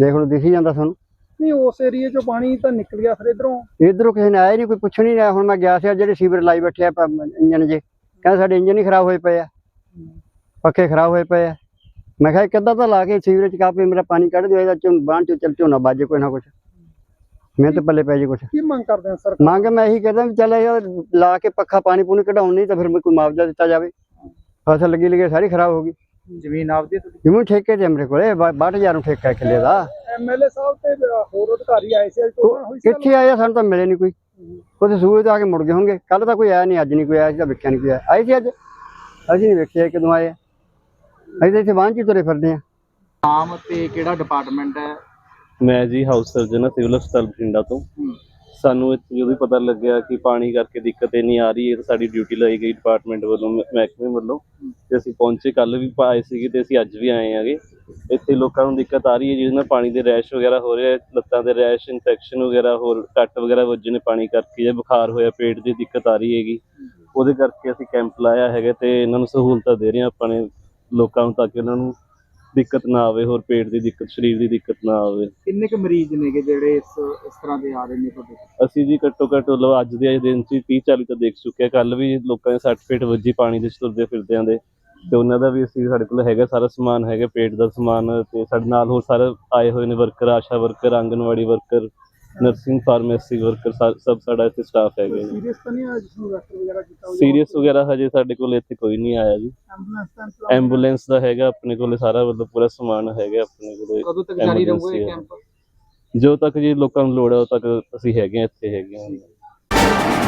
ਦੇਖ ਲਓ ਦਿਖੀ ਜਾਂਦਾ ਤੁਹਾਨੂੰ। ਨਹੀਂ ਉਸ ਏਰੀਏ ਚੋਂ ਪਾਣੀ ਤਾਂ ਨਿਕਲ ਗਿਆ ਫਿਰ ਇਧਰੋਂ। ਇਧਰੋਂ ਕਿਸੇ ਨੇ ਆਇਆ ਨਹੀਂ ਕੋਈ ਪੁੱਛਣ ਨਹੀਂ ਆਇਆ। ਹੁਣ ਮੈਂ ਗਿਆ ਸੀ ਜਿਹੜੇ ਸੀਵਰ ਲਾਈ ਬੈਠੇ ਆ ਇੰਜਨ ਜੇ। ਕਹਿੰਦੇ ਸਾਡੇ ਇੰਜਨ ਹੀ ਖਰਾਬ ਹੋਏ ਪਏ ਆ। ਪੱਖੇ ਖਰਾਬ ਹੋਏ ਪਏ ਆ। ਮੈਂ ਕਿਹਾ ਕਿੱਦਾਂ ਤਾਂ ਲਾ ਕੇ ਸੀਵਰੇਜ ਕਾਪੇ ਮੇਰਾ ਪਾਣੀ ਕੱਢ ਦਿਓ ਇਹਦਾ ਝੋਨ ਬਾਣ ਚੋਂ ਚੱਲ ਝੋਨਾ ਬਾਜੇ ਕੋਈ ਨਾ ਕੁਛ। ਮੈਂ ਤੇ ਪੱਲੇ ਪੈ ਜੇ ਕੁਛ। ਕੀ ਮੰਗ ਕਰਦੇ ਹੋ ਸਰ ਮੰਗ ਮੈਂ ਇਹੀ ਕਰਦਾ ਵੀ ਚੱਲ ਇਹ ਲਾ ਕੇ ਪੱਖਾ ਪਾਣੀ ਪੂਣੀ ਕਢਾਉਣ ਨਹੀਂ ਤਾਂ ਫਿਰ ਕੋਈ ਮੁਆਵਜ਼ਾ ਦਿੱਤਾ ਜਾਵੇ। ਫਸਲ ਲੱਗੀ ਲੱਗੀ ਸਾਰੀ ਖਰਾਬ ਹੋ ਗਈ। ਜ਼ਮੀਨ ਆਪਦੀ ਤੁਹਾਡੀ? ਜਿਵੇਂ ਠੇਕੇ ਤੇ ਮੇਰੇ ਕੋਲੇ 62000 ਨੂੰ ਠੇਕਾ ਕਿੱਲੇ ਦਾ। ਐਮਐਲਏ ਸਾਹਿਬ ਤੇ ਹੋਰ ਅਧਿਕਾਰੀ ਆਏ ਸੀ ਅੱਜ ਤੋਂ ਹੋਈ ਸੀ ਕਿੱਥੇ ਆਇਆ ਸਾਨੂੰ ਤਾਂ ਮਿਲੇ ਨਹੀਂ ਕੋਈ। ਉਹਦੇ ਸੂਏ ਤੋਂ ਆ ਕੇ ਮੁੜ ਗਏ ਹੋਣਗੇ। ਕੱਲ ਤਾਂ ਕੋਈ ਆਇਆ ਨਹੀਂ ਅੱਜ ਨਹੀਂ ਕੋਈ ਆਇਆ ਸੀ ਤਾਂ ਵੇਖਿਆ ਨਹੀਂ ਕੋਈ ਆਇਆ। ਆਏ ਸੀ ਅੱਜ? ਅਸੀਂ ਨਹੀਂ ਵੇਖਿਆ ਕਦੋਂ ਆਏ। ਅਸੀਂ ਤਾਂ ਇੱਥੇ ਹੀ ਤੁਰੇ ਫਿਰਦੇ ਆ। ਨਾਮ ਤੇ ਕਿਹੜਾ ਡਿਪਾਰਟਮੈਂਟ ਹੈ? ਮੈਂ ਜੀ ਹਾਊਸ ਸਰਜਨ ਸਿਵਲ ਹਸਪਤਾਲ ਬਠਿੰਡਾ ਤੋਂ। ਸਾਨੂੰ ਇੱਥੇ ਜਦੋਂ ਹੀ ਪਤਾ ਲੱਗਿਆ ਕਿ ਪਾਣੀ ਕਰਕੇ ਦਿੱਕਤ ਇੰਨੀ ਆ ਰਹੀ ਹੈ, ਤਾਂ ਸਾਡੀ ਡਿਊਟੀ ਲਾਈ ਗਈ ਡਿਪਾਰਟਮੈਂਟ ਵੱਲੋਂ ਮਹਿ- ਮਹਿਕਮੇ ਵੱਲੋਂ। ਤੇ ਅਸੀਂ ਪਹੁੰਚੇ ਕੱਲ ਵੀ ਪਾਏ ਸੀਗੇ ਤੇ ਅਸੀਂ ਅੱਜ ਵੀ ਆਏ ਹਾਂਗੇ। ਇੱਥੇ ਲੋਕਾਂ ਨੂੰ ਦਿੱਕਤ ਆ ਰਹੀ ਹੈ, ਜਿਹਦੇ ਨਾਲ ਪਾਣੀ ਦੇ ਰੈਸ਼ ਵਗੈਰਾ ਹੋ ਰਿਹਾ ਲੱਤਾਂ ਦੇ ਰੈਸ਼ ਇਨਫੈਕਸ਼ਨ ਵਗੈਰਾ, ਹੋਰ ਕੱਟ ਵਗੈਰਾ ਵੱਜੇ ਨੇ ਪਾਣੀ ਕਰਕੇ, ਜਾਂ ਬੁਖਾਰ ਹੋਇਆ, ਪੇਟ ਦੀ ਦਿੱਕਤ ਆ ਰਹੀ ਹੈਗੀ। ਉਹਦੇ ਕਰਕੇ ਅਸੀਂ ਕੈਂਪ ਲਾਇਆ ਹੈਗਾ ਤੇ ਇਹਨਾਂ ਨੂੰ ਸਹੂਲਤਾਂ ਦੇ ਰਹੇ ਹਾਂ ਆਪਣੇ ਲੋਕਾਂ ਨੂੰ, ਤਾਂ ਕਿ ਉਹਨਾਂ ਨੂੰ ਦਿੱਕਤ ਨਾ ਆਵੇ ਹੋਰ ਪੇਟ ਦੀ ਦਿੱਕਤ ਸਰੀਰ ਦੀ ਦਿੱਕਤ ਨਾ ਆਵੇ। ਕਿੰਨੇ ਕੁ ਮਰੀਜ਼ ਨੇਗੇ ਜਿਹੜੇ ਇਸ ਇਸ ਤਰ੍ਹਾਂ ਦੇ ਆ ਰਹੇ ਨੇ ਤੁਹਾਡੇ ਕੋਲ? ਅਸੀਂ ਜੀ ਘੱਟੋ ਘੱਟ ਲੋ ਅੱਜ ਦੇ ਦਿਨ ਚ 30 40 ਤਾਂ ਦੇਖ ਚੁੱਕੇ ਆ। ਕੱਲ ਵੀ ਲੋਕਾਂ ਦੇ 60 ਫੀਟ ਵੱਜੀ ਪਾਣੀ ਦੇ ਚ ਤੁਰਦੇ ਫਿਰਦਿਆਂ ਦੇ। ਤੇ ਉਹਨਾਂ ਦਾ ਵੀ ਅਸੀਂ ਸਾਡੇ ਕੋਲ ਹੈਗਾ ਸਾਰਾ ਸਮਾਨ ਹੈਗਾ ਪੇਟ ਦਾ ਸਮਾਨ ਤੇ ਸਾਡੇ ਨਾਲ ਹੋਰ ਸਾਰੇ ਆਏ ਹੋਏ ਨੇ worker Asha worker anganwadi worker nursing pharmacy worker ਸਭ ਸਾਡਾ ਇੱਥੇ ਸਟਾਫ ਹੈਗਾ ਜੀ ਸੀਰੀਅਸ ਤਾਂ ਨਹੀਂ ਆ ਜਿਸ ਨੂੰ ਰੈਫਰ ਵਗੈਰਾ ਕੀਤਾ? ਸੀਰੀਅਸ ਵਗੈਰਾ ਹਜੇ ਸਾਡੇ ਕੋਲ ਇੱਥੇ ਕੋਈ ਨਹੀਂ ਆਇਆ ਜੀ। ਐਂਬੂਲੈਂਸ ਦਾ ਹੈਗਾ ਆਪਣੇ ਕੋਲੇ ਸਾਰਾ ਮਤਲਬ ਪੂਰਾ ਸਮਾਨ ਹੈਗਾ ਆਪਣੇ ਕੋਲੇ ਕਦੋਂ ਤੱਕ ਜਾਰੀ ਰਹੂਗਾ ਇਹ। ਕੈਂਪ ਜੋ ਤੱਕ ਜੀ ਲੋਕਾਂ ਨੂੰ ਲੋੜ ਹੈ ਉਦੋਂ ਤੱਕ ਅਸੀਂ ਹੈਗੇ ਇੱਥੇ ਹੈਗੇ ਹਾਂ।